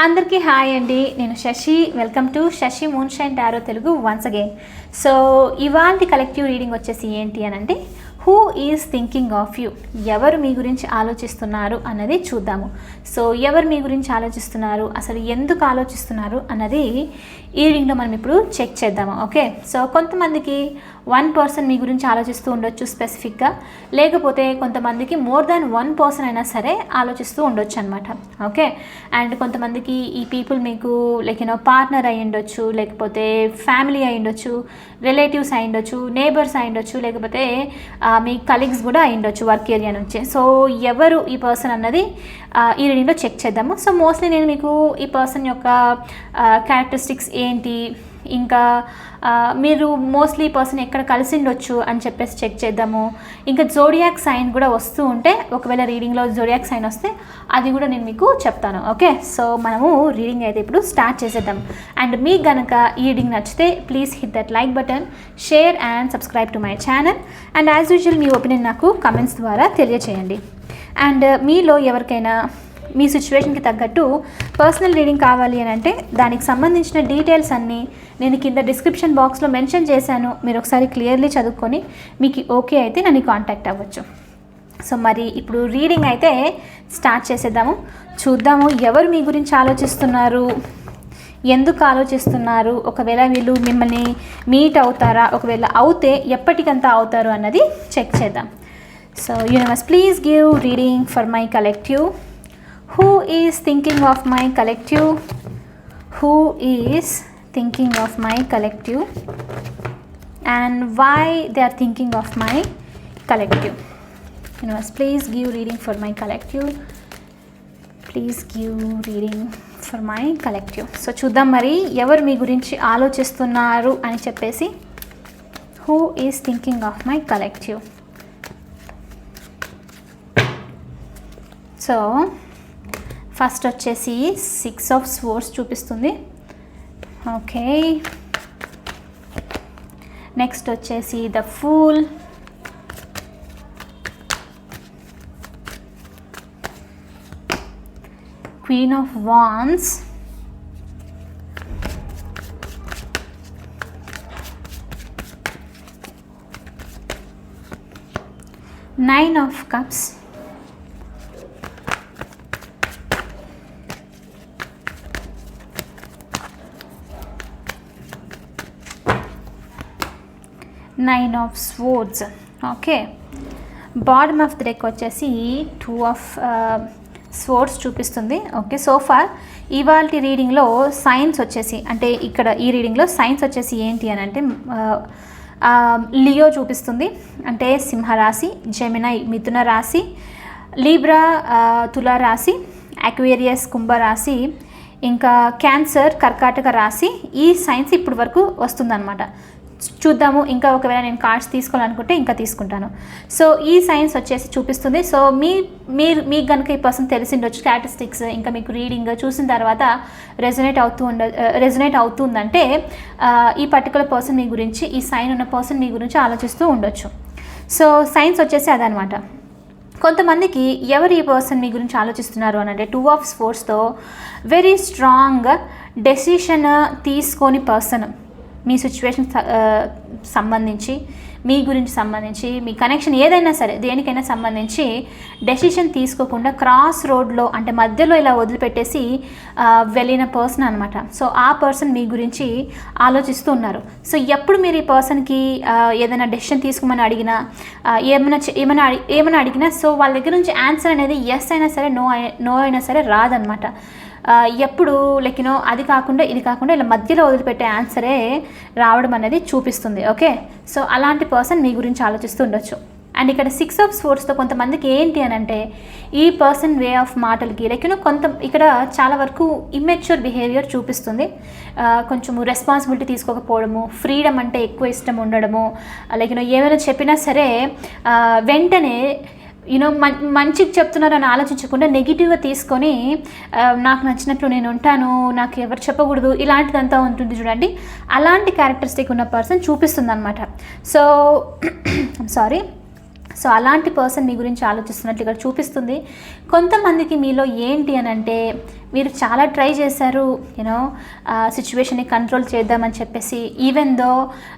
అందరికీ హాయ్ అండి. నేను Shashi. Welcome to Shashi moonshine tarot Telugu once again so ఇవాళ కలెక్టివ్ రీడింగ్ వచ్చేసి ఏంటి అని అంటే who is thinking of you ఎవరు మీ గురించి ఆలోచిస్తున్నారు అన్నది చూద్దాము. సో ఎవరు మీ గురించి ఆలోచిస్తున్నారు? అసలు ఎందుకు ఆలోచిస్తున్నారు? అన్నది ఈ రీడింగ్లో మనం ఇప్పుడు చెక్ చేద్దాము ఓకే? సో కొంతమందికి వన్ పర్సన్ మీ గురించి ఆలోచిస్తూ ఉండొచ్చు స్పెసిఫిక్గా. లేకపోతే కొంతమందికి మోర్ దాన్ వన్ పర్సన్ అయినా సరే ఆలోచిస్తూ ఉండొచ్చు అనమాట ఓకే? అండ్ కొంతమందికి ఈ పీపుల్ మీకు లైక్ యూనో పార్ట్నర్ అయి ఉండొచ్చు లేకపోతే ఫ్యామిలీ అయి ఉండొచ్చు రిలేటివ్స్ అయి ఉండొచ్చు నేబర్స్ అయి ఉండొచ్చు లేకపోతే మీ కలీగ్స్ కూడా అయి ఉండొచ్చు వర్క్ ఏరియా నుంచి. సో ఎవరు ఈ పర్సన్ అన్నది ఈ రీడింగ్లో చెక్ చేద్దాము. సో మోస్ట్లీ నేను మీకు ఈ పర్సన్ యొక్క క్యారెక్టరిస్టిక్స్ ఏంటి? ఇంకా మీరు మోస్ట్లీ ఈ పర్సన్ ఎక్కడ కలిసి ఉండొచ్చు అని చెప్పేసి చెక్ చేద్దాము. ఇంకా జోడియాక్ సైన్ కూడా వస్తూ ఉంటే ఒకవేళ రీడింగ్లో జోడియాక్ సైన్ వస్తే అది కూడా నేను మీకు చెప్తాను. ఓకే సో మనము రీడింగ్ అయితే ఇప్పుడు స్టార్ట్ చేసేద్దాం. అండ్ మీకు గనక ఈ రీడింగ్ నచ్చితే please hit that like button share and subscribe to my channel and as usual me opinion నాకు కమెంట్స్ ద్వారా తెలియచేయండి. అండ్ మీలో ఎవరికైనా మీ సిచ్యువేషన్కి తగ్గట్టు పర్సనల్ రీడింగ్ కావాలి అని అంటే దానికి సంబంధించిన డీటెయిల్స్ అన్నీ నేను కింద డిస్క్రిప్షన్ బాక్స్లో మెన్షన్ చేశాను. మీరు ఒకసారి క్లియర్లీ చదువుకొని మీకు ఓకే అయితే నన్ను కాంటాక్ట్ అవ్వచ్చు. సో మరి ఇప్పుడు రీడింగ్ అయితే స్టార్ట్ చేసేద్దాము. చూద్దాము ఎవరు మీ గురించి ఆలోచిస్తున్నారు? ఎందుకు ఆలోచిస్తున్నారు? ఒకవేళ వీళ్ళు మిమ్మల్ని మీట్ అవుతారా? ఒకవేళ అవుతే ఎప్పటికంతా అవుతారు అన్నది చెక్ చేద్దాం. So universe please give reading for my collective who is thinking of my collective who is thinking of my collective and why they are thinking of my collective universe please give reading for my collective please give reading for my collective so చూద్దాం మరి ఎవరు మీ గురించి ఆలోచిస్తున్నారు అని చెప్పేసి who is thinking of my collective so first వచ్చేసి six of swords చూపిస్తుంది. ఓకే. నెక్స్ట్ వచ్చేసి the fool queen of wands nine of cups nine of swords okay bottom of the deck వచ్చేసి టూ ఆఫ్ స్వోర్డ్స్ చూపిస్తుంది. Okay so far ఇవాళ రీడింగ్లో science వచ్చేసి అంటే ఇక్కడ ఈ రీడింగ్లో సైన్స్ వచ్చేసి ఏంటి అని అంటే uh, um, లియో చూపిస్తుంది. అంటే సింహరాశి జెమినై మిథున రాశి లీబ్రా uh, తులా రాశి అక్వేరియస్ కుంభరాశి ఇంకా క్యాన్సర్ కర్కాటక రాశి ఈ సైన్స్ ఇప్పటి వరకు వస్తుందన్నమాట. చూద్దాము. ఇంకా ఒకవేళ నేను కార్డ్స్ తీసుకోవాలనుకుంటే ఇంకా తీసుకుంటాను. సో ఈ సైన్స్ వచ్చేసి చూపిస్తుంది. సో మీ మీరు మీకు కనుక ఈ పర్సన్ తెలిసిండొచ్చు స్టాటిస్టిక్స్ ఇంకా మీకు రీడింగ్ చూసిన తర్వాత రెజనేట్ అవుతూ ఉండ uh, రెజొనేట్ అవుతుందంటే ఈ పర్టికులర్ పర్సన్ మీ గురించి ఈ సైన్ ఉన్న పర్సన్ మీ గురించి ఆలోచిస్తూ ఉండొచ్చు. సో సైన్స్ వచ్చేసి అదనమాట కొంతమందికి ఎవరు ఈ పర్సన్ మీ గురించి ఆలోచిస్తున్నారు అని అంటే టూ ఆఫ్ స్పోర్ట్స్తో వెరీ స్ట్రాంగ్ డెసిషన్ తీసుకొని పర్సన్ మీ సిచ్యువేషన్ సంబంధించి మీ గురించి సంబంధించి మీ కనెక్షన్ ఏదైనా సరే దేనికైనా సంబంధించి డెసిషన్ తీసుకోకుండా క్రాస్ రోడ్లో అంటే మధ్యలో ఇలా వదిలిపెట్టేసి వెళ్ళిన పర్సన్ అనమాట సో ఆ పర్సన్ మీ గురించి ఆలోచిస్తూ ఉన్నారు. సో ఎప్పుడు మీరు ఈ పర్సన్కి ఏదైనా డెసిషన్ తీసుకోమని అడిగినా ఏమైనా ఏమైనా ఏమైనా అడిగినా సో వాళ్ళ దగ్గర నుంచి ఆన్సర్ అనేది ఎస్ అయినా సరే నో నో అయినా సరే రాదనమాట ఎప్పుడు లెక్కినో అది కాకుండా ఇది కాకుండా ఇలా మధ్యలో వదిలిపెట్టే ఆన్సరే రావడం అనేది చూపిస్తుంది ఓకే సో అలాంటి పర్సన్ మీ గురించి ఆలోచిస్తూ ఉండొచ్చు. అండ్ ఇక్కడ సిక్స్ ఆఫ్ స్పోర్ట్స్తో కొంతమందికి ఏంటి అని అంటే ఈ పర్సన్ వే ఆఫ్ మాటలకి లైక్ యూనో కొంత ఇక్కడ చాలా వరకు ఇమ్మెచ్యూర్ బిహేవియర్ చూపిస్తుంది. కొంచెము రెస్పాన్సిబిలిటీ తీసుకోకపోవడము ఫ్రీడమ్ అంటే ఎక్కువ ఇష్టం ఉండడము లైక్ యూనో ఏమైనా చెప్పినా సరే వెంటనే యూనో మం మంచికి చెప్తున్నారని ఆలోచించకుండా నెగిటివ్గా తీసుకొని నాకు నచ్చినట్లు నేను ఉంటాను నాకు ఎవరు చెప్పకూడదు ఇలాంటిదంతా ఉంటుంది చూడండి. అలాంటి క్యారెక్టరిస్టిక్ ఉన్న పర్సన్ చూపిస్తుంది అనమాట సో సారీ సో అలాంటి పర్సన్ మీ గురించి ఆలోచిస్తున్నట్లు ఇక్కడ చూపిస్తుంది. కొంతమందికి మీలో ఏంటి అని అంటే మీరు చాలా ట్రై చేశారు యూనో సిచ్యువేషన్ని కంట్రోల్ చేద్దామని చెప్పేసి. ఈవెన్ దో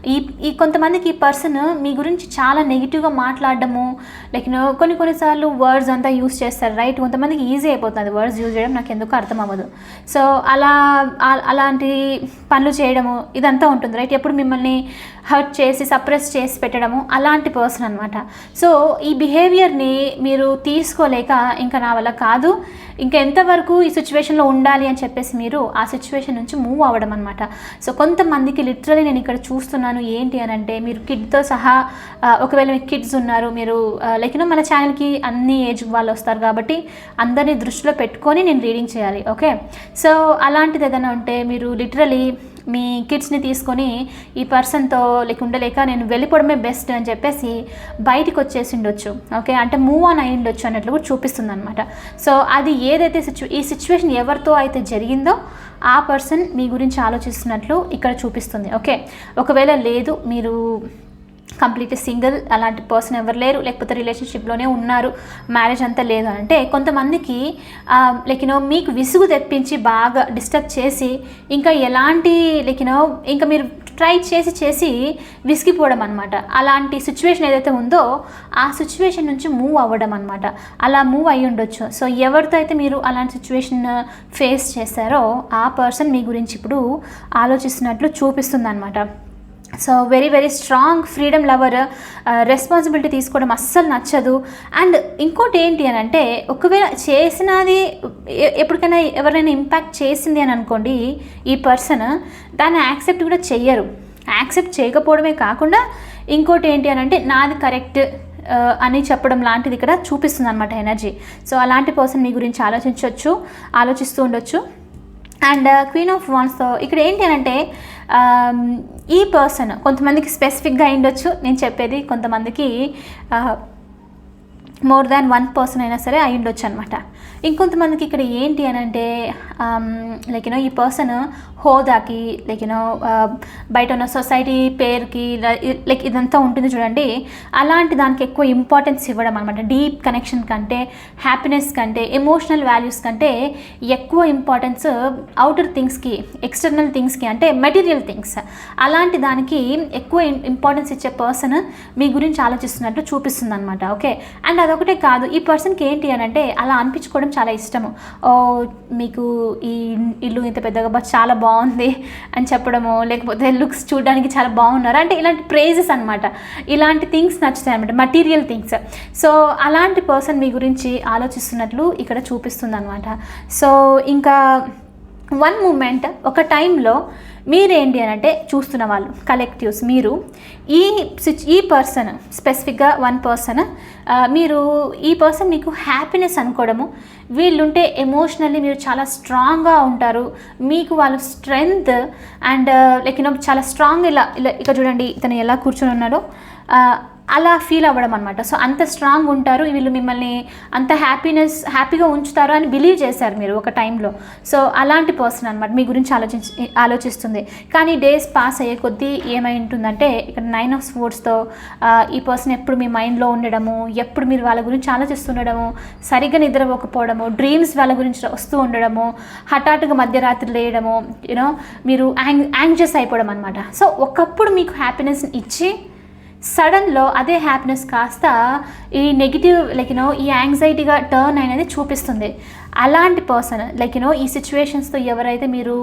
ఈ ఈ కొంతమందికి ఈ పర్సన్ మీ గురించి చాలా నెగిటివ్గా మాట్లాడడము లైక్ యూనో కొన్ని కొన్నిసార్లు వర్డ్స్ అంతా యూస్ చేస్తారు రైట్ కొంతమందికి ఈజీ అయిపోతుంది వర్డ్స్ యూజ్ చేయడం నాకు ఎందుకు అర్థం అవ్వదు సో అలా అలాంటి పనులు చేయడము ఇదంతా ఉంటుంది రైట్ ఎప్పుడు మిమ్మల్ని హర్ట్ చేసి సప్రెస్ చేసి పెట్టడము అలాంటి పర్సన్ అనమాట సో ఈ బిహేవియర్ని మీరు తీసుకోలేక ఇంకా నా వల్ల కాదు ఇంకా ఎంతవరకు ఈ సిచ్యువేషన్లో ఉండాలి అని చెప్పేసి మీరు ఆ సిచ్యువేషన్ నుంచి మూవ్ అవ్వడం అనమాట సో కొంతమందికి లిటరలీ నేను ఇక్కడ చూస్తున్నాను ఏంటి అని అంటే మీరు కిడ్తో సహా ఒకవేళ మీకు కిడ్స్ ఉన్నారు మీరు లైక్ యూనో మన ఛానల్కి అన్ని ఏజ్ వాళ్ళు వస్తారు కాబట్టి అందరినీ దృష్టిలో పెట్టుకొని నేను రీడింగ్ చేయాలి ఓకే సో అలాంటిది ఏదైనా ఉంటే మీరు లిటరలీ మీ కిడ్స్ని తీసుకొని ఈ పర్సన్తో లేకుండలేక నేను వెళ్ళిపోవడమే బెస్ట్ అని చెప్పేసి బయటికి వచ్చేసి ఉండొచ్చు. ఓకే అంటే మూవ్ ఆన్ అయి ఉండొచ్చు అన్నట్లు కూడా చూపిస్తుంది అనమాట సో అది ఏదైతే సిచ్యు ఈ సిచ్యువేషన్ ఎవరితో అయితే జరిగిందో ఆ పర్సన్ మీ గురించి ఆలోచిస్తున్నట్లు ఇక్కడ చూపిస్తుంది. ఓకే ఒకవేళ లేదు మీరు కంప్లీట్ సింగిల్ అలాంటి పర్సన్ ఎవరు లేరు లేకపోతే రిలేషన్షిప్లోనే ఉన్నారు మ్యారేజ్ అంతా లేదు అంటే కొంతమందికి లైక్ యూనో మీకు విసుగు తెప్పించి బాగా డిస్టర్బ్ చేసి ఇంకా ఎలాంటి లైక్ యూనో ఇంకా మీరు ట్రై చేసి చేసి విసిగిపోవడం అనమాట అలాంటి సిచ్యువేషన్ ఏదైతే ఉందో ఆ సిచ్యువేషన్ నుంచి మూవ్ అవ్వడం అనమాట అలా మూవ్ అయ్యి ఉండొచ్చు. సో ఎవరితో అయితే మీరు అలాంటి సిచ్యువేషన్ ఫేస్ చేశారో ఆ పర్సన్ మీ గురించి ఇప్పుడు ఆలోచిస్తున్నట్లు చూపిస్తుంది అనమాట so very very strong freedom lover responsibility తీసుకోవడం అస్సలు నచ్చదు. అండ్ ఇంకోటి ఏంటి అని అంటే ఒకవేళ చేసినది ఎప్పటికైనా ఎవరైనా ఇంపాక్ట్ చేసింది అని అనుకోండి ఈ పర్సన్ దాన్ని యాక్సెప్ట్ కూడా చెయ్యరు. యాక్సెప్ట్ చేయకపోవడమే కాకుండా ఇంకోటి ఏంటి అని అంటే నాది కరెక్ట్ uh, అని చెప్పడం లాంటిది ఇక్కడ చూపిస్తుంది అనమాట ఎనర్జీ సో అలాంటి పర్సన్ మీ గురించి ఆలోచించవచ్చు ఆలోచిస్తూ ఉండొచ్చు. అండ్ క్వీన్ ఆఫ్ వాన్స్తో ఇక్కడ ఏంటి అని అంటే Um, ఈ పర్సన్ కొంతమందికి స్పెసిఫిక్గా ఉండొచ్చు నేను చెప్పేది కొంతమందికి మోర్ దాన్ వన్ పర్సన్ అయినా సరే అయి ఉండొచ్చు అనమాట ఇంకొంతమందికి ఇక్కడ ఏంటి అని అంటే um, లైక్ యూనో ఈ పర్సన్ హోదాకి లైక్ యూనో uh, బయట ఉన్న సొసైటీ పేరుకి లైక్ ఇదంతా ఉంటుంది చూడండి. అలాంటి దానికి ఎక్కువ ఇంపార్టెన్స్ ఇవ్వడం అనమాట డీప్ కనెక్షన్ కంటే హ్యాపీనెస్ కంటే ఎమోషనల్ వాల్యూస్ కంటే ఎక్కువ ఇంపార్టెన్స్ అవుటర్ థింగ్స్కి ఎక్స్టర్నల్ థింగ్స్కి అంటే మెటీరియల్ థింగ్స్ అలాంటి దానికి ఎక్కువ ఇంపార్టెన్స్ ఇచ్చే పర్సన్ మీ గురించి ఆలోచిస్తున్నట్టు చూపిస్తుంది అనమాట ఓకే అండ్ అదొకటే కాదు ఈ పర్సన్కి ఏంటి అని అంటే అలా అనిపించుకోవడం చాలా ఇష్టము. ఓ మీకు ఈ ఇల్లు ఇంత పెద్దగా బా చాలా బాగుంది అని చెప్పడము లేకపోతే లుక్స్ చూడడానికి చాలా బాగున్నారు? అంటే ఇలాంటి ప్రైజెస్ అనమాట ఇలాంటి థింగ్స్ నచ్చుతాయి అనమాట మటీరియల్ థింగ్స్. సో అలాంటి పర్సన్ మీ గురించి ఆలోచిస్తున్నట్లు ఇక్కడ చూపిస్తుంది అనమాట సో ఇంకా వన్ మూమెంట్ ఒక టైంలో మీరేంటి అని అంటే చూస్తున్న వాళ్ళు కలెక్టివ్స్ మీరు ఈ సిచ్ ఈ పర్సన్ స్పెసిఫిక్గా వన్ పర్సన్ మీరు ఈ పర్సన్ మీకు హ్యాపీనెస్ అనుకోవడము. వీళ్ళుంటే ఎమోషనల్లీ మీరు చాలా స్ట్రాంగ్గా ఉంటారు. మీకు వాళ్ళ strength and like you know చాలా స్ట్రాంగ్ ఇలా ఇలా ఇక్కడ చూడండి ఇతను ఎలా కూర్చొని ఉన్నాడో. అలా ఫీల్ అవ్వడం అనమాట సో అంత స్ట్రాంగ్ ఉంటారు వీళ్ళు మిమ్మల్ని అంత హ్యాపీనెస్ హ్యాపీగా ఉంచుతారు అని బిలీవ్ చేశారు మీరు ఒక టైంలో. సో అలాంటి పర్సన్ అనమాట మీ గురించి ఆలోచించి ఆలోచిస్తుంది. కానీ డేస్ పాస్ అయ్యే కొద్దీ ఏమై ఉంటుందంటే ఇక్కడ నైన్ ఆఫ్ స్పోర్ట్స్తో ఈ పర్సన్ ఎప్పుడు మీ మైండ్లో ఉండడము ఎప్పుడు మీరు వాళ్ళ గురించి ఆలోచిస్తుండడము సరిగ్గా నిద్రపోకపోవడము డ్రీమ్స్ వాళ్ళ గురించి వస్తూ ఉండడము హఠాత్తుగా మధ్యరాత్రి లేయడము యూనో మీరు యాంగ్ యాంగ్జియస్ అయిపోవడం అనమాట సో ఒకప్పుడు మీకు హ్యాపీనెస్ ఇచ్చి సడన్లో అదే హ్యాపీనెస్ కాస్త ఈ నెగిటివ్ లైక్ యూనో ఈ యాంగ్జైటీగా టర్న్ అనేది చూపిస్తుంది. అలాంటి పర్సన్ లైక్ యూనో ఈ సిచ్యువేషన్స్తో ఎవరైతే మీరు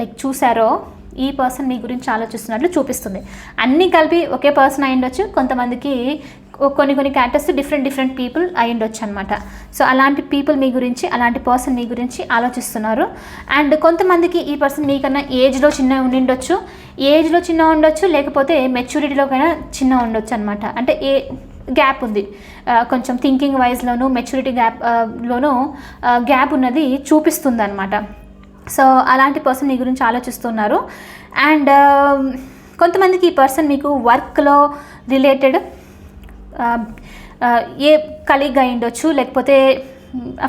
లైక్ చూసారో ఈ పర్సన్ మీ గురించి ఆలోచిస్తున్నట్లు చూపిస్తుంది. అన్నీ కలిపి ఒకే పర్సన్ అయి ఉండొచ్చు. కొంతమందికి కొన్ని కొన్ని క్యారెక్టర్స్ డిఫరెంట్ డిఫరెంట్ పీపుల్ అయి ఉండొచ్చు అనమాట సో అలాంటి పీపుల్ మీ గురించి అలాంటి పర్సన్ మీ గురించి ఆలోచిస్తున్నారు. అండ్ కొంతమందికి ఈ పర్సన్ మీకన్నా ఏజ్లో చిన్న ఉండి ఉండొచ్చు. ఏజ్లో చిన్న ఉండొచ్చు లేకపోతే మెచ్యూరిటీలో కన్నా చిన్న ఉండొచ్చు అనమాట అంటే ఏ గ్యాప్ ఉంది. కొంచెం థింకింగ్ వైజ్లోను మెచ్యూరిటీ గ్యాప్ లోనూ గ్యాప్ ఉన్నది చూపిస్తుంది అనమాట సో అలాంటి పర్సన్ మీ గురించి ఆలోచిస్తున్నారు. అండ్ um, కొంతమందికి ఈ పర్సన్ మీకు వర్క్లో related um, uh, a colleague అయి ఉండొచ్చు లేకపోతే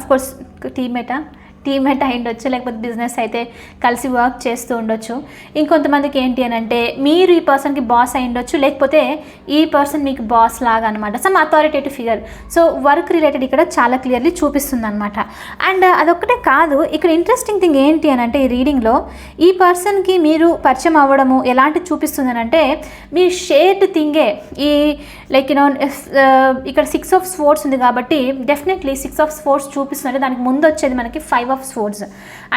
కోర్స్ టీమేటా టీమ్మేట్ అయి ఉండొచ్చు లేకపోతే బిజినెస్ అయితే కలిసి వర్క్ చేస్తూ ఉండొచ్చు. ఇంకొంతమందికి ఏంటి అని అంటే మీరు ఈ పర్సన్కి బాస్ అయి ఉండొచ్చు లేకపోతే ఈ పర్సన్ మీకు బాస్ లాగా అనమాట some authoritative figure so work related ఇక్కడ చాలా క్లియర్లీ చూపిస్తుంది అనమాట అండ్ అదొక్కటే కాదు ఇక్కడ ఇంట్రెస్టింగ్ థింగ్ ఏంటి అని అంటే ఈ రీడింగ్లో ఈ పర్సన్కి మీరు పరిచయం అవ్వడము ఎలాంటి చూపిస్తుంది అని అంటే మీ షేర్డ్ థింగే ఈ లైక్ యూనో uh, ఇక్కడ సిక్స్ ఆఫ్ స్పోర్ట్స్ ఉంది కాబట్టి డెఫినెట్లీ సిక్స్ ఆఫ్ స్పోర్ట్స్ చూపిస్తుంది దానికి ముందు వచ్చేది మనకి ఫైవ్ ఆఫ్ స్పోర్ట్స్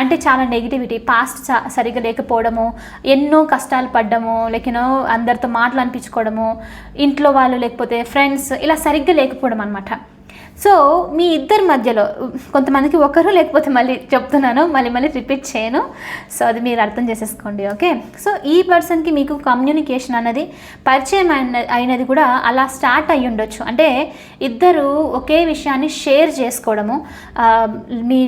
అంటే చాలా నెగిటివిటీ పాస్ట్ సరిగా లేకపోవడము ఎన్నో కష్టాలు పడ్డము లైక్ యూనో అందరితో మాటలు అనిపించుకోవడము ఇంట్లో వాళ్ళు లేకపోతే ఫ్రెండ్స్ ఇలా సరిగ్గా లేకపోవడం అనమాట సో మీ ఇద్దరి మధ్యలో కొంతమందికి ఒకరు లేకపోతే మళ్ళీ చెప్తున్నాను మళ్ళీ మళ్ళీ రిపీట్ చేయను. సో అది మీరు అర్థం చేసేసుకోండి ఓకే సో ఈ పర్సన్కి మీకు కమ్యూనికేషన్ అన్నది పరిచయం అయిన అయినది కూడా అలా స్టార్ట్ అయి ఉండొచ్చు. అంటే ఇద్దరు ఒకే విషయాన్ని షేర్ చేసుకోవడము మీ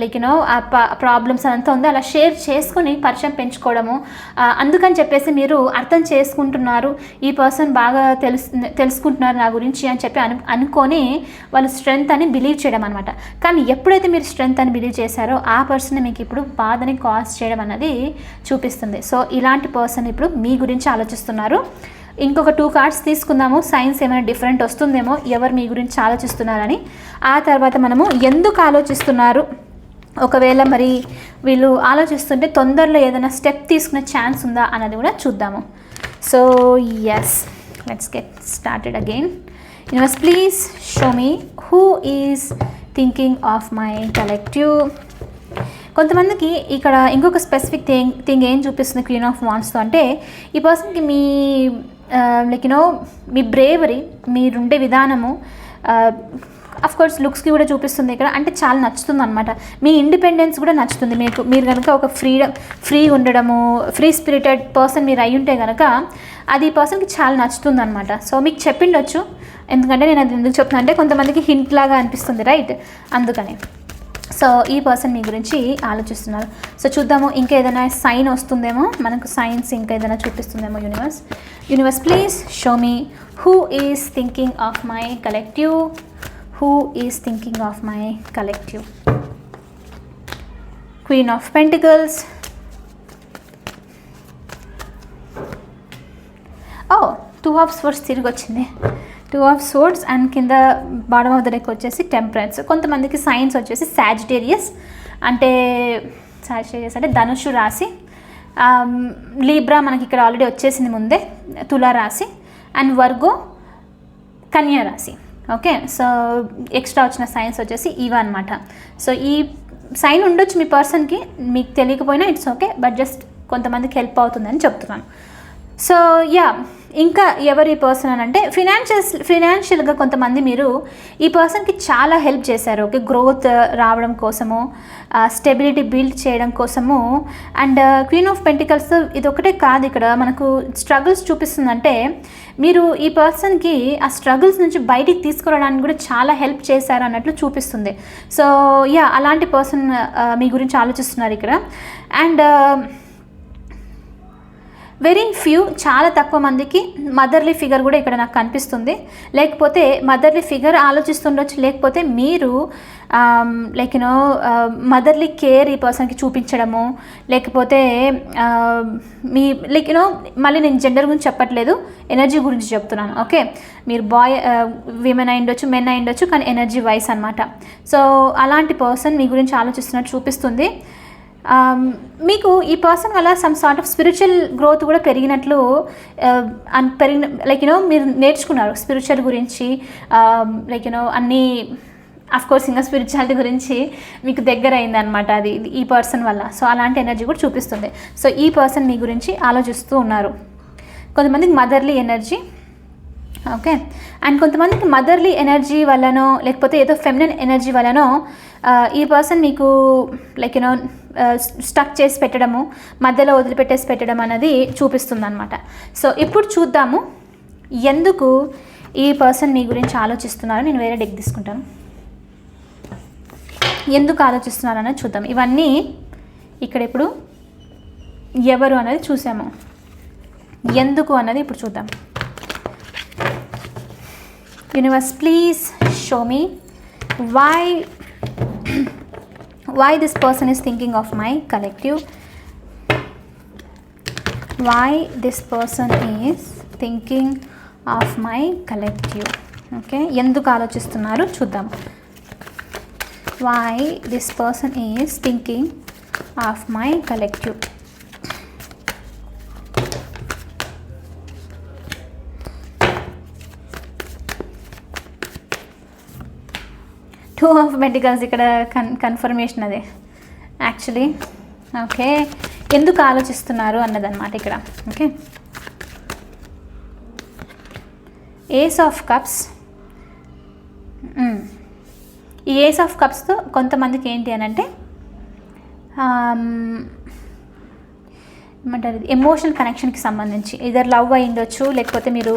లైక్ యూనో ఆ ప్రాబ్లమ్స్ అంతా ఉందో. అలా షేర్ చేసుకొని పరిచయం పెంచుకోవడము. అందుకని చెప్పేసి మీరు అర్థం చేసుకుంటున్నారు. ఈ పర్సన్ బాగా తెలుసు తెలుసుకుంటున్నారు నా గురించి అని చెప్పి అను అనుకొని వాళ్ళు స్ట్రెంగ్త్ అని బిలీవ్ చేయడం అనమాట కానీ ఎప్పుడైతే మీరు స్ట్రెంగ్త్ అని బిలీవ్ చేశారో ఆ పర్సన్ మీకు ఇప్పుడు బాధని కాజ్ చేయడం అన్నది చూపిస్తుంది. సో ఇలాంటి పర్సన్ ఇప్పుడు మీ గురించి ఆలోచిస్తున్నారు. ఇంకొక టూ కార్డ్స్ తీసుకుందాము. సైన్స్ ఏమైనా డిఫరెంట్ వస్తుందేమో ఎవరు మీ గురించి ఆలోచిస్తున్నారని. ఆ తర్వాత మనము ఎందుకు ఆలోచిస్తున్నారు? ఒకవేళ మరి వీళ్ళు ఆలోచిస్తుంటే తొందరలో ఏదైనా స్టెప్ తీసుకునే ఛాన్స్ ఉందా అన్నది కూడా చూద్దాము. So yes let's get started again universe please show me who is thinking of my collective కొంతమందికి ఇక్కడ ఇంకొక స్పెసిఫిక్ థింగ్ థింగ్ ఏం చూపిస్తుంది క్వీన్ ఆఫ్ వాన్స్తో అంటే ఈ పర్సన్కి మీ uh, లైక్ యూనో మీ బ్రేవరీ మీరుండే విధానము uh, కోర్స్ లుక్స్కి కూడా చూపిస్తుంది ఇక్కడ. అంటే చాలా నచ్చుతుంది అనమాట మీ ఇండిపెండెన్స్ కూడా నచ్చుతుంది మీకు. మీరు కనుక ఒక ఫ్రీడమ్ ఫ్రీ ఉండడము ఫ్రీ స్పిరిటెడ్ పర్సన్ మీరు అయి ఉంటే కనుక అది పర్సన్కి చాలా నచ్చుతుంది అనమాట సో మీకు చెప్పిండొచ్చు. ఎందుకంటే నేను అది ఎందుకు చెప్తున్నా అంటే కొంతమందికి హింట్ లాగా అనిపిస్తుంది రైట్ అందుకని. సో ఈ పర్సన్ మీ గురించి ఆలోచిస్తున్నారు. సో చూద్దాము ఇంకా ఏదైనా సైన్ వస్తుందేమో? మనకు సైన్స్ ఇంకా ఏదైనా చూపిస్తుందేమో universe universe please show me who is thinking of my collective who is thinking of my collective queen of pentacles oh two of swords తిరిగి వచ్చింది టూ ఆఫ్ స్వర్డ్స్ అండ్ కింద బాడమ్ ఆఫ్ ద డెక్ వచ్చేసి temperance కొంతమందికి signs వచ్చేసి Sagittarius అంటే Sagittarius అంటే ధనుషు రాశి. Um, లీబ్రా మనకి ఇక్కడ ఆల్రెడీ వచ్చేసింది ముందే. తులా రాశి. అండ్ వర్గో కన్యా రాశి. ఓకే సో ఎక్స్ట్రా వచ్చిన సైన్స్ వచ్చేసి ఇవా అనమాట సో ఈ సైన్ ఉండొచ్చు మీ పర్సన్కి మీకు తెలియకపోయినా ఇట్స్ ఓకే బట్ జస్ట్ కొంతమందికి హెల్ప్ అవుతుందని చెప్తున్నాను. సో యా ఇంకా ఎవరు ఈ పర్సన్ అని అంటే ఫినాన్షియల్స్ ఫినాన్షియల్గా కొంతమంది మీరు ఈ పర్సన్కి చాలా హెల్ప్ చేశారు. ఓకే గ్రోత్ రావడం కోసము స్టెబిలిటీ బిల్డ్ చేయడం కోసము. అండ్ క్వీన్ ఆఫ్ పెంటికల్స్ ఇది ఒకటే కాదు ఇక్కడ. మనకు స్ట్రగుల్స్ చూపిస్తుందంటే మీరు ఈ పర్సన్కి ఆ స్ట్రగుల్స్ నుంచి బయటికి తీసుకురావడానికి కూడా చాలా హెల్ప్ చేశారు అన్నట్లు చూపిస్తుంది. సో యా అలాంటి పర్సన్ uh, మీ గురించి ఆలోచిస్తున్నారు ఇక్కడ. అండ్ వెరీ ఫ్యూ చాలా తక్కువ మందికి మదర్లీ ఫిగర్ కూడా ఇక్కడ నాకు కనిపిస్తుంది. లేకపోతే మదర్లీ ఫిగర్ ఆలోచిస్తుండొచ్చు లేకపోతే మీరు లైక్ యూనో మదర్లీ కేర్ ఈ పర్సన్కి చూపించడము లేకపోతే మీ లైక్ యూనో మళ్ళీ నేను జెండర్ గురించి చెప్పట్లేదు ఎనర్జీ గురించి చెప్తున్నాను ఓకే? మీరు బాయ్ విమెన్ అయి ఉండొచ్చు మెన్ అయి ఉండొచ్చు కానీ ఎనర్జీ వైస్ అనమాట సో అలాంటి పర్సన్ మీ గురించి ఆలోచిస్తున్నట్టు చూపిస్తుంది. మీకు ఈ పర్సన్ వల్ల some sort of spiritual growth కూడా పెరిగినట్లు పెరిగిన లైక్ యూనో మీరు నేర్చుకున్నారు స్పిరిచువల్ గురించి. లైక్ యూనో అన్నీ అఫ్ కోర్స్ ఇంకా స్పిరిచువాలిటీ గురించి మీకు దగ్గర అయిందనమాట అది ఈ పర్సన్ వల్ల. సో అలాంటి ఎనర్జీ కూడా చూపిస్తుంది. సో ఈ పర్సన్ మీ గురించి ఆలోచిస్తూ ఉన్నారు. కొంతమందికి మదర్లీ ఎనర్జీ ఓకే అండ్ కొంతమందికి మదర్లీ ఎనర్జీ వల్లనో లేకపోతే ఏదో ఫెమినన్ ఎనర్జీ వల్లనో ఈ పర్సన్ మీకు లైక్ యూనో స్టక్ చేసి పెట్టడము మధ్యలో వదిలిపెట్టేసి పెట్టడం అనేది చూపిస్తుంది అనమాట సో ఇప్పుడు చూద్దాము ఎందుకు ఈ పర్సన్ మీ గురించి ఆలోచిస్తున్నారు? నేను వేరే డెక్ తీసుకుంటాను. ఎందుకు ఆలోచిస్తున్నారు అనేది చూద్దాం. ఇవన్నీ ఇక్కడ ఇప్పుడు ఎవరు అనేది చూసాము. ఎందుకు అన్నది ఇప్పుడు చూద్దాం. Universe please show me why why this person is thinking of my collective why this person is thinking of my collective okay ఎందుకు ఆలోచిస్తున్నారు? చూద్దాం. Why this person is thinking of my collective two of pentacles ఇక్కడ కన్ confirmation అదే. Actually okay ఎందుకు ఆలోచిస్తున్నారు అన్నదన్నమాట ఇక్కడ okay ace of cups ఈ ఏస్ ఆఫ్ కప్స్తో కొంతమందికి ఏంటి అని అంటే um, ఏమంటారు ఎమోషనల్ కనెక్షన్కి సంబంధించి. ఇదర్ లవ్ అయి ఉండొచ్చు లేకపోతే మీరు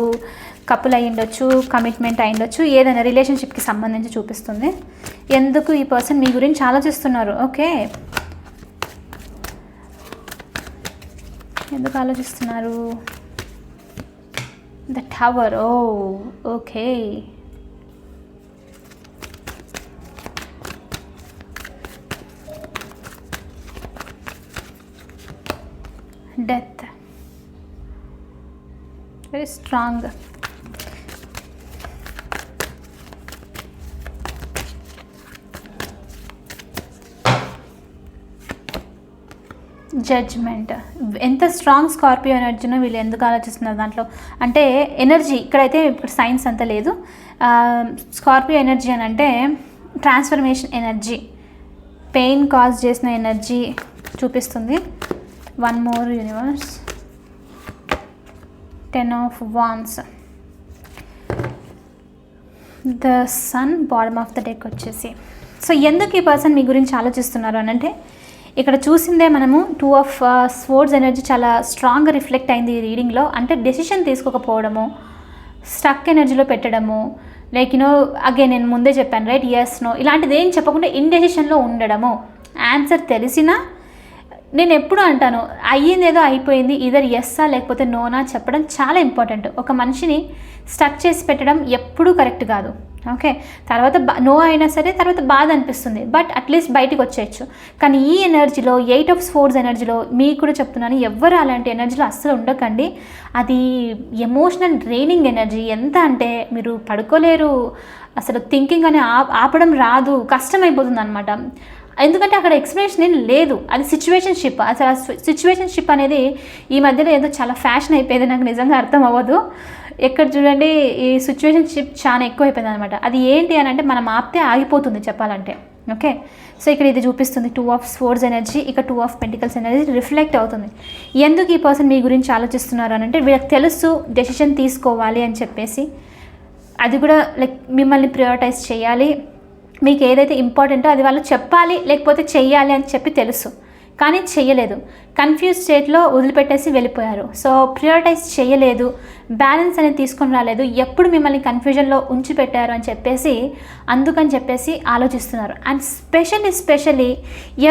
కపుల్ అయి ఉండొచ్చు కమిట్మెంట్ అయి ఉండొచ్చు ఏదైనా రిలేషన్షిప్కి సంబంధించి చూపిస్తుంది. ఎందుకు ఈ పర్సన్ మీ గురించి ఆలోచిస్తున్నారు? ఓకే. ఎందుకు ఆలోచిస్తున్నారు? The tower oh okay. Death very strong judgement ఎంత స్ట్రాంగ్ స్కార్పియో ఎనర్జీనో వీళ్ళు ఎందుకు ఆలోచిస్తున్నారు దాంట్లో? అంటే ఎనర్జీ ఇక్కడైతే ఇప్పుడు సైన్స్ అంత లేదు. స్కార్పియో ఎనర్జీ అని అంటే ట్రాన్స్ఫర్మేషన్ ఎనర్జీ పెయిన్ కాజ్ చేసిన ఎనర్జీ చూపిస్తుంది. One more universe ten of wands the sun bottom of the deck వచ్చేసి. సో ఎందుకు ఈ పర్సన్ మీ గురించి ఆలోచిస్తున్నారు అని అంటే ఇక్కడ చూసిందే మనము టూ ఆఫ్ స్పోర్ట్స్ ఎనర్జీ చాలా స్ట్రాంగ్గా రిఫ్లెక్ట్ అయింది ఈ రీడింగ్లో అంటే డెసిషన్ తీసుకోకపోవడము స్టక్ ఎనర్జీలో పెట్టడము లైక్ యూనో అగైన్ నేను ముందే చెప్పాను రైట్ ఎస్ నో ఇలాంటిది ఏం చెప్పకుండా ఇండెసిషన్లో ఉండడము. ఆన్సర్ తెలిసినా నేను ఎప్పుడు అంటాను అయ్యింది ఏదో అయిపోయింది ఇదర్ ఎస్సా లేకపోతే నోనా చెప్పడం చాలా ఇంపార్టెంట్ ఒక మనిషిని స్టక్ చేసి పెట్టడం ఎప్పుడూ కరెక్ట్ కాదు. ఓకే? తర్వాత నో అయినా సరే తర్వాత బాధ అనిపిస్తుంది. బట్ అట్లీస్ట్ బయటికి వచ్చేయచ్చు. కానీ ఈ ఎనర్జీలో ఎయిట్ ఆఫ్ స్పోర్ట్స్ ఎనర్జీలో మీకు కూడా చెప్తున్నాను ఎవ్వరు అలాంటి ఎనర్జీలో అస్సలు ఉండకండి. అది ఎమోషనల్ డ్రైనింగ్ ఎనర్జీ. ఎంత అంటే మీరు పడుకోలేరు. అసలు థింకింగ్ అని ఆపడం రాదు. కష్టమైపోతుంది అనమాట ఎందుకంటే అక్కడ ఎక్స్ప్లెనేషన్ ఏం లేదు. అది సిచ్యువేషన్షిప్. అసలు ఆ సిచ్యువేషన్షిప్ అనేది ఈ మధ్యలో ఏదో చాలా ఫ్యాషన్ అయిపోయింది. నాకు నిజంగా అర్థం అవ్వదు. ఎక్కడ చూడండి ఈ సిచ్యువేషన్షిప్ చాలా ఎక్కువ అయిపోయింది అనమాట అది ఏంటి అని అంటే మనం ఆపితే ఆగిపోతుంది చెప్పాలంటే. ఓకే? సో ఇక్కడ ఇది చూపిస్తుంది టూ ఆఫ్ స్పోర్ట్స్ ఎనర్జీ ఇక two of pentacles energy reflect అవుతుంది. ఎందుకు ఈ పర్సన్ మీ గురించి ఆలోచిస్తున్నారు అని అంటే వీళ్ళకి తెలుసు డెసిషన్ తీసుకోవాలి అని చెప్పేసి. అది కూడా లైక్ మిమ్మల్ని ప్రయారిటైజ్ చేయాలి. మీకు ఏదైతే ఇంపార్టెంటో అది వాళ్ళు చెప్పాలి లేకపోతే చెయ్యాలి అని చెప్పి తెలుసు. కానీ చేయలేదు. కన్ఫ్యూజ్ స్టేట్లో వదిలిపెట్టేసి వెళ్ళిపోయారు. సో ప్రియారిటైజ్ చేయలేదు. బ్యాలెన్స్ అనేది తీసుకొని రాలేదు. ఎప్పుడు మిమ్మల్ని కన్ఫ్యూజన్లో ఉంచి పెట్టారు అని చెప్పేసి అందుకని చెప్పేసి ఆలోచిస్తున్నారు. అండ్ స్పెషల్లీ స్పెషల్లీ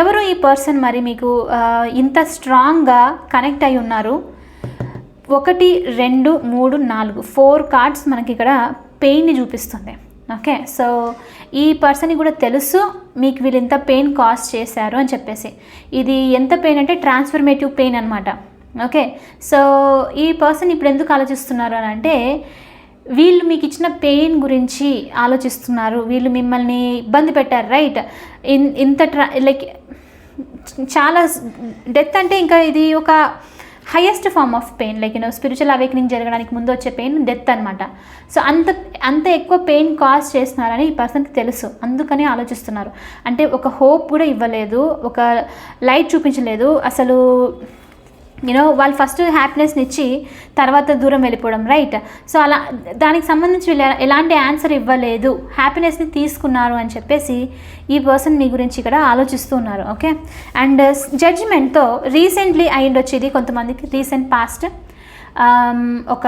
ఎవరు ఈ పర్సన్ మరి మీకు ఇంత స్ట్రాంగ్గా కనెక్ట్ అయి ఉన్నారు? ఒకటి రెండు మూడు నాలుగు ఫోర్ కార్డ్స్ మనకి ఇక్కడ పెయిన్ని చూపిస్తుంది. ఓకే సో ఈ పర్సన్కి కూడా తెలుసు మీకు వీళ్ళు ఎంత పెయిన్ కాజ్ చేశారు అని చెప్పేసి. ఇది ఎంత పెయిన్ అంటే ట్రాన్స్ఫర్మేటివ్ పెయిన్ అనమాట ఓకే సో ఈ పర్సన్ ఇప్పుడు ఎందుకు ఆలోచిస్తున్నారు అని అంటే వీళ్ళు మీకు ఇచ్చిన పెయిన్ గురించి ఆలోచిస్తున్నారు. వీళ్ళు మిమ్మల్ని ఇబ్బంది పెట్టారు రైట్ ఇన్ ఇంత ట్రా లైక్ చాలా డెత్ అంటే ఇంకా ఇది ఒక highest form of pain like you know spiritual awakening జరగడానికి ముందు వచ్చే పెయిన్ డెత్ అనమాట సో అంత అంత ఎక్కువ పెయిన్ కాజ్ చేస్తున్నారని ఈ పర్సన్కి తెలుసు. అందుకనే ఆలోచిస్తున్నారు. అంటే ఒక హోప్ కూడా ఇవ్వలేదు ఒక లైట్ చూపించలేదు. అసలు యూనో వాళ్ళు ఫస్ట్ హ్యాపీనెస్ని ఇచ్చి తర్వాత దూరం వెళ్ళిపోవడం రైట్ సో అలా దానికి సంబంధించి వీళ్ళు ఎలాంటి ఆన్సర్ ఇవ్వలేదు. హ్యాపీనెస్ని తీసుకున్నారు అని చెప్పేసి ఈ పర్సన్ మీ గురించి ఇక్కడ ఆలోచిస్తూ ఉన్నారు ఓకే అండ్ జడ్జిమెంట్తో రీసెంట్లీ అయ్యిండొచ్చు ఇది కొంతమందికి రీసెంట్ పాస్ట్ um, ఒక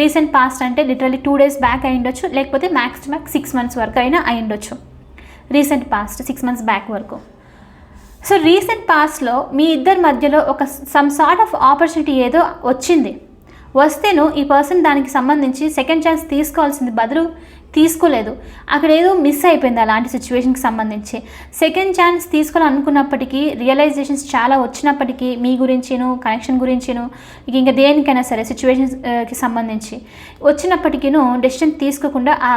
రీసెంట్ పాస్ట్ అంటే లిటరలీ టూ డేస్ బ్యాక్ అయ్యిండొచ్చు లేకపోతే మ్యాక్స్ మ్యాక్స్ సిక్స్ మంత్స్ వరకు అయినా అయ్యిండొచ్చు. Recent past six months back వరకు. సో రీసెంట్ పాస్ట్లో మీ ఇద్దరి మధ్యలో ఒక సమ్ సార్ట్ ఆఫ్ ఆపర్చునిటీ ఏదో వచ్చింది. వస్తేను ఈ పర్సన్ దానికి సంబంధించి సెకండ్ ఛాన్స్ తీసుకోవాల్సింది బదులు తీసుకోలేదు. అక్కడ ఏదో మిస్ అయిపోయింది అలాంటి సిచ్యువేషన్కి సంబంధించి. సెకండ్ ఛాన్స్ తీసుకోవాలనుకున్నప్పటికీ రియలైజేషన్స్ చాలా వచ్చినప్పటికీ మీ గురించిను కనెక్షన్ గురించిను ఇక ఇంకా దేనికైనా సరే సిచ్యువేషన్స్కి సంబంధించి. వచ్చినప్పటికీను డెసిషన్ తీసుకోకుండా ఆ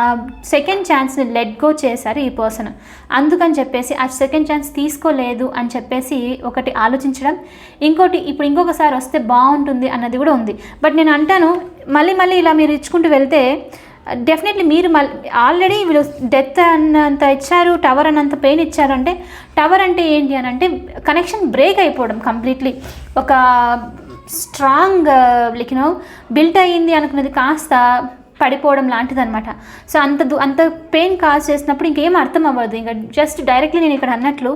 సెకండ్ ఛాన్స్ని లెట్ గో చేశారు ఈ పర్సన్ అందుకని చెప్పేసి ఆ సెకండ్ ఛాన్స్ తీసుకోలేదు అని చెప్పేసి ఒకటి ఆలోచించడం. ఇంకోటి ఇప్పుడు ఇంకొకసారి వస్తే బాగుంటుంది అన్నది కూడా ఉంది. బట్ నేను అంటాను మళ్ళీ మళ్ళీ ఇలా మీరు ఇచ్చుకుంటూ వెళ్తే డెఫినెట్లీ మీరు మళ్ళీ ఆల్రెడీ వీళ్ళు డెత్ అన్నంత ఇచ్చారు టవర్ అన్నంత పెయిన్ ఇచ్చారంటే టవర్ అంటే ఏంటి అని అంటే కనెక్షన్ బ్రేక్ అయిపోవడం కంప్లీట్లీ ఒక strong like you know built అయ్యింది అనుకున్నది కాస్త పడిపోవడం లాంటిది అనమాట సో అంత అంత పెయిన్ కాజ్ చేసినప్పుడు ఇంకేం అర్థం అవ్వదు. ఇంకా జస్ట్ డైరెక్ట్లీ నేను ఇక్కడ అన్నట్లు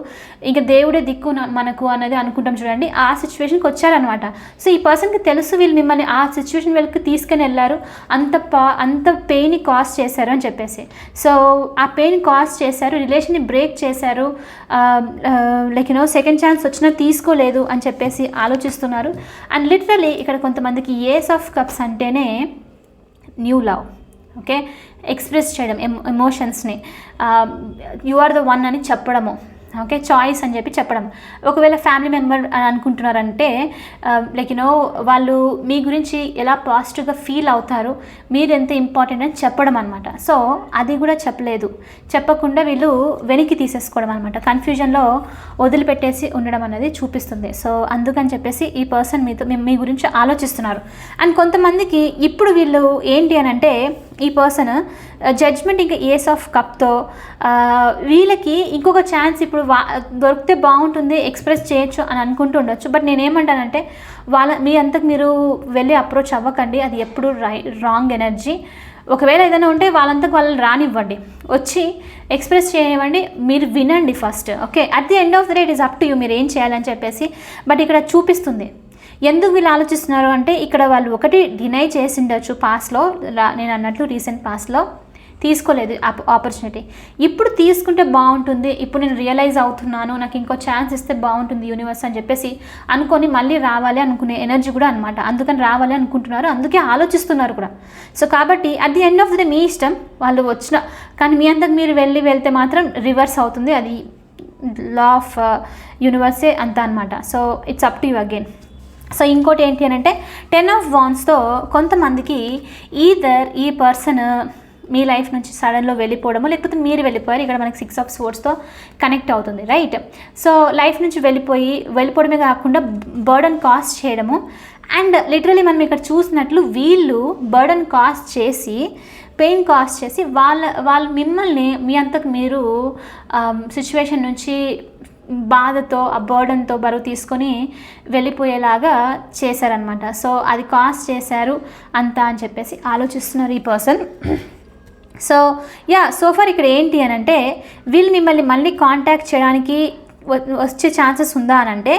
ఇంకా దేవుడే దిక్కు మనకు అనేది అనుకుంటాం చూడండి. ఆ సిచ్యువేషన్కి వచ్చారనమాట సో ఈ పర్సన్కి తెలుసు వీళ్ళు మిమ్మల్ని ఆ సిచ్యువేషన్ వీళ్ళకి తీసుకుని వెళ్ళారు. అంత పా అంత పెయిన్ కాజ్ చేశారు అని చెప్పేసి. సో ఆ పెయిన్ కాజ్ చేశారు. రిలేషన్ని బ్రేక్ చేశారు. లైక్ యూనో సెకండ్ ఛాన్స్ వచ్చినా తీసుకోలేదు అని చెప్పేసి ఆలోచిస్తున్నారు. అండ్ లిటరలీ ఇక్కడ కొంతమందికి ఏస్ ఆఫ్ కప్స్ అంటేనే న్యూ లవ్ ఓకే? ఎక్స్ప్రెస్ చేయడం ఎమోషన్స్ని. యు ఆర్ ద వన్ అని చెప్పడము. ఓకే చాయిస్ అని చెప్పి చెప్పడం. ఒకవేళ ఫ్యామిలీ మెంబర్ అని అనుకుంటున్నారంటే లైక్ యూనో వాళ్ళు మీ గురించి ఎలా పాజిటివ్గా ఫీల్ అవుతారు మీరు ఎంత ఇంపార్టెంట్ అని చెప్పడం అనమాట సో అది కూడా చెప్పలేదు. చెప్పకుండా వీళ్ళు వెనక్కి తీసేసుకోవడం అనమాట కన్ఫ్యూజన్లో వదిలిపెట్టేసి ఉండడం అనేది చూపిస్తుంది. సో అందుకని చెప్పేసి ఈ పర్సన్ మీతో మీ- మీ గురించి ఆలోచిస్తున్నారు. అండ్ కొంతమందికి ఇప్పుడు వీళ్ళు ఏంటి అని అంటే ఈ పర్సన్ జడ్జ్మెంట్ ఇంకా ఏస్ ఆఫ్ కప్తో వీళ్ళకి ఇంకొక ఛాన్స్ ఇప్పుడు వా దొరికితే బాగుంటుంది ఎక్స్ప్రెస్ చేయొచ్చు అని అనుకుంటూ ఉండొచ్చు. బట్ నేనేమంటానంటే వాళ్ళ మీ అంతకు మీరు వెళ్ళి అప్రోచ్ అవ్వకండి. అది ఎప్పుడు రై రాంగ్ ఎనర్జీ ఒకవేళ ఏదైనా ఉంటే వాళ్ళంతకు వాళ్ళని రానివ్వండి. వచ్చి ఎక్స్ప్రెస్ చేయనివ్వండి. మీరు వినండి first okay at the end of the day it is up to you మీరు ఏం చేయాలని చెప్పేసి. బట్ ఇక్కడ చూపిస్తుంది. ఎందుకు వీళ్ళు ఆలోచిస్తున్నారు అంటే ఇక్కడ వాళ్ళు ఒకటి డినై చేసి ఉండొచ్చు పాస్లో నేను అన్నట్లు రీసెంట్ పాస్లో తీసుకోలేదు ఆపర్చునిటీ ఇప్పుడు తీసుకుంటే బాగుంటుంది ఇప్పుడు నేను రియలైజ్ అవుతున్నాను నాకు ఇంకో ఛాన్స్ ఇస్తే బాగుంటుంది యూనివర్స్ అని చెప్పేసి అనుకొని మళ్ళీ రావాలి అనుకునే ఎనర్జీ కూడా అనమాట అందుకని రావాలి అనుకుంటున్నారు అందుకే ఆలోచిస్తున్నారు కూడా. సో కాబట్టి at the end of the day మీ ఇష్టం వాళ్ళు వచ్చిన కానీ మీ అంతకు మీరు వెళ్ళి వెళ్తే మాత్రం రివర్స్ అవుతుంది అది లా ఆఫ్ యూనివర్సే అంత అనమాట so it's up to you again so ఇంకోటి ఏంటి అని అంటే టెన్ ఆఫ్ వాన్స్తో కొంతమందికి ఈదర్ ఈ పర్సన్ మీ లైఫ్ నుంచి సడన్లో వెళ్ళిపోవడము లేకపోతే మీరు వెళ్ళిపోయారు ఇక్కడ మనకి సిక్స్ ఆఫ్ స్పోర్ట్స్తో కనెక్ట్ అవుతుంది రైట్ సో లైఫ్ నుంచి వెళ్ళిపోయి వెళ్ళిపోవడమే కాకుండా బర్డన్ కాస్ట్ చేయడము. అండ్ లిటరలీ మనం ఇక్కడ చూసినట్లు వీళ్ళు బర్డన్ కాస్ట్ చేసి పెయిన్ కాస్ట్ చేసి వాళ్ళ వాళ్ళు మిమ్మల్ని మీ అంతకు మీరు um, సిచ్యువేషన్ నుంచి బాధతో ఆ బర్డన్తో బరువు తీసుకొని వెళ్ళిపోయేలాగా చేశారనమాట సో అది కాస్ట్ చేశారు అంతా అని చెప్పేసి ఆలోచిస్తున్నారు ఈ పర్సన్ సో యా సోఫర్ ఇక్కడ ఏంటి అని అంటే వీళ్ళు మిమ్మల్ని మళ్ళీ కాంటాక్ట్ చేయడానికి వచ్చే ఛాన్సెస్ ఉందా అని అంటే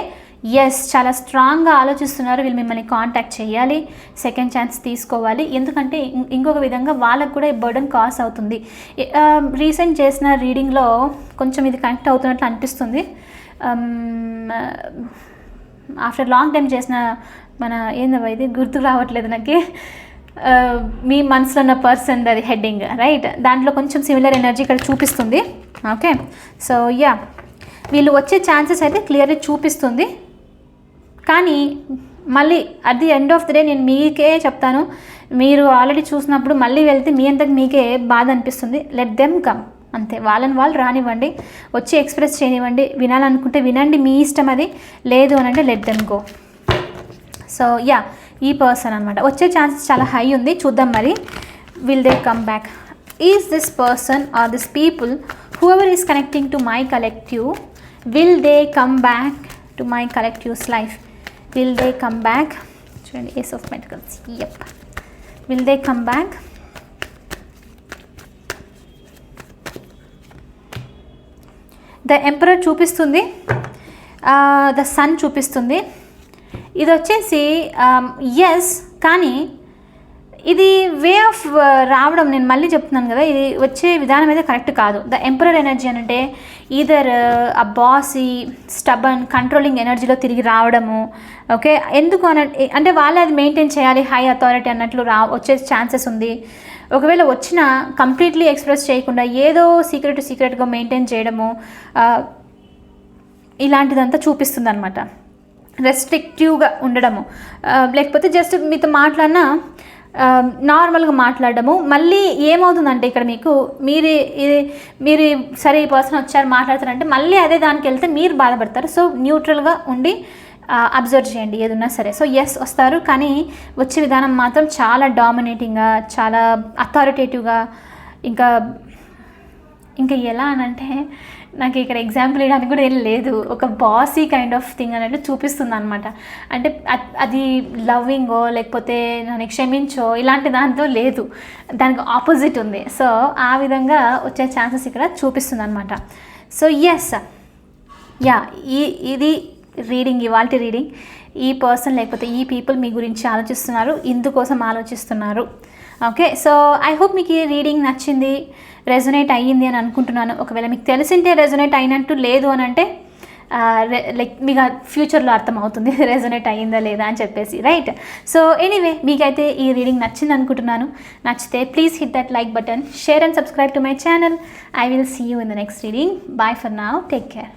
ఎస్ చాలా స్ట్రాంగ్గా ఆలోచిస్తున్నారు. వీళ్ళు మిమ్మల్ని కాంటాక్ట్ చేయాలి సెకండ్ ఛాన్స్ తీసుకోవాలి. ఎందుకంటే ఇంకొక విధంగా వాళ్ళకు కూడా ఈ బర్డన్ కాస్ అవుతుంది. రీసెంట్ చేసిన రీడింగ్లో కొంచెం ఇది కనెక్ట్ అవుతున్నట్లు అనిపిస్తుంది. ఆఫ్టర్ లాంగ్ టైం చేసిన మన ఏందబ్బా ఇది? గుర్తుకు రావట్లేదు నాకు. మీ మనసులో ఉన్న పర్సన్ అది హెడ్డింగ్ రైట్ దాంట్లో కొంచెం సిమిలర్ ఎనర్జీ ఇక్కడ చూపిస్తుంది. ఓకే సో యా వీళ్ళు వచ్చే ఛాన్సెస్ అయితే క్లియర్గా చూపిస్తుంది. కానీ మళ్ళీ at the end of the day నేను మీకే చెప్తాను. మీరు ఆల్రెడీ చూసినప్పుడు మళ్ళీ వెళ్తే మీ అంతకు మీకే బాధ అనిపిస్తుంది. లెట్ దెమ్ కమ్ అంతే. వాళ్ళని వాళ్ళు రానివ్వండి. వచ్చి ఎక్స్ప్రెస్ చేయనివ్వండి. వినాలనుకుంటే వినండి. మీ ఇష్టం అది. లేదు అని అంటే let them go so yeah ఈ పర్సన్ అనమాట వచ్చే ఛాన్సెస్ చాలా హై ఉంది. చూద్దాం మరి. Will they come back is this person or this people who ever is connecting to my collective will they come back to my collectives life will they come back చూడండి ace of medicals ఎప్ will they come back the emperor చూపిస్తుంది. The sun చూపిస్తుంది. ఇది వచ్చేసి yes కానీ ఇది way of రావడం నేను మళ్ళీ చెప్తున్నాను కదా ఇది వచ్చే విధానం అయితే కరెక్ట్ కాదు. ద ఎంపరర్ ఎనర్జీ అని అంటే ఈదర్ ఆ బాసీ స్టబన్ కంట్రోలింగ్ ఎనర్జీలో తిరిగి రావడము ఓకే ఎందుకు అన అంటే వాళ్ళే అది మెయింటైన్ చేయాలి హై అథారిటీ అన్నట్లు రా వచ్చే ఛాన్సెస్ ఉంది. ఒకవేళ వచ్చినా కంప్లీట్లీ ఎక్స్ప్రెస్ చేయకుండా ఏదో సీక్రెట్ సీక్రెట్గా మెయింటైన్ చేయడము ఇలాంటిదంతా చూపిస్తుంది అనమాట రెస్ట్రిక్టివ్గా ఉండడము. లేకపోతే జస్ట్ మీతో మాట్లాడినా నార్మల్గా మాట్లాడడము. మళ్ళీ ఏమవుతుందంటే ఇక్కడ మీకు మీరు ఇది మీరు సరే ఈ పర్సన్ వచ్చారు మాట్లాడతారంటే మళ్ళీ అదే దానికి వెళ్తే మీరు బాధపడతారు. సో న్యూట్రల్గా ఉండి అబ్జర్వ్ చేయండి ఏదున్నా సరే. సో ఎస్ వస్తారు. కానీ వచ్చే విధానం మాత్రం చాలా డామినేటింగ్గా చాలా అథారిటేటివ్గా ఇంకా ఇంకా ఎలా అనంటే నాకు ఇక్కడ ఎగ్జాంపుల్ ఇవ్వడానికి కూడా ఏం లేదు. ఒక బాసీ కైండ్ ఆఫ్ థింగ్ అనేది చూపిస్తుంది అనమాట అంటే అది లవ్వింగో లేకపోతే నన్ను క్షమించో ఇలాంటి దాంతో లేదు. దానికి ఆపోజిట్ ఉంది. సో ఆ విధంగా వచ్చే ఛాన్సెస్ ఇక్కడ చూపిస్తుంది అనమాట సో ఎస్ యా ఈ ఇది రీడింగ్ ఇవాళ రీడింగ్ ఈ పర్సన్ లేకపోతే ఈ పీపుల్ మీ గురించి ఆలోచిస్తున్నారు ఇందుకోసం ఆలోచిస్తున్నారు. ఓకే సో ఐ హోప్ మీకు ఈ రీడింగ్ నచ్చింది రెజొనేట్ అయ్యింది అని అనుకుంటున్నాను. ఒకవేళ మీకు తెలిసింటే రెజొనేట్ అయినట్టు లేదు అని అంటే లైక్ మీకు ఫ్యూచర్లో అర్థమవుతుంది రెజొనేట్ అయ్యిందా లేదా అని చెప్పేసి రైట్ సో ఎనీవే మీకైతే ఈ రీడింగ్ నచ్చింది అనుకుంటున్నాను. నచ్చితే please hit that like button share and subscribe to my channel I will see you in the next reading bye for now take care